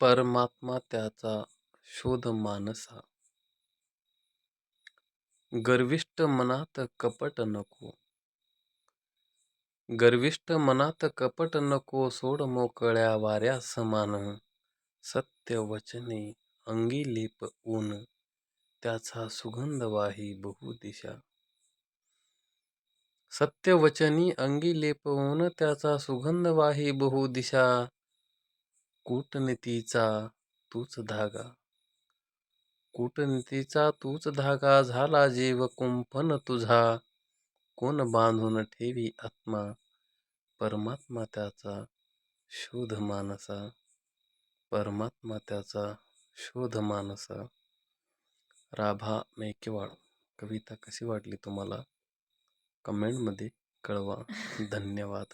परमात्मा त्याचा शोध मानसा. गर्विष्ट मनात कपट नको. गर्विष्ट मनात कपट नको सोड मोकळ्या वाऱ्या समान. सत्य वचने अंगी ऊन. त्याचा सुगंध वाही बहुदिशा सत्य वचनी अंगी लेपवून त्याचा सुगंध वाही बहुदिशा कूटनीतीचा तूच धागा. कूटनीतीचा तूच धागा झाला जीव कुंपण तुझा. कोण बांधून ठेवी आत्मा? परमात्मा त्याचा शोध मानसा. परमात्मा त्याचा शोध मानसा. राभा मेकेवाड कविता कशी वाटली तुम्हाला? कमेंटमध्ये कळवा. धन्यवाद.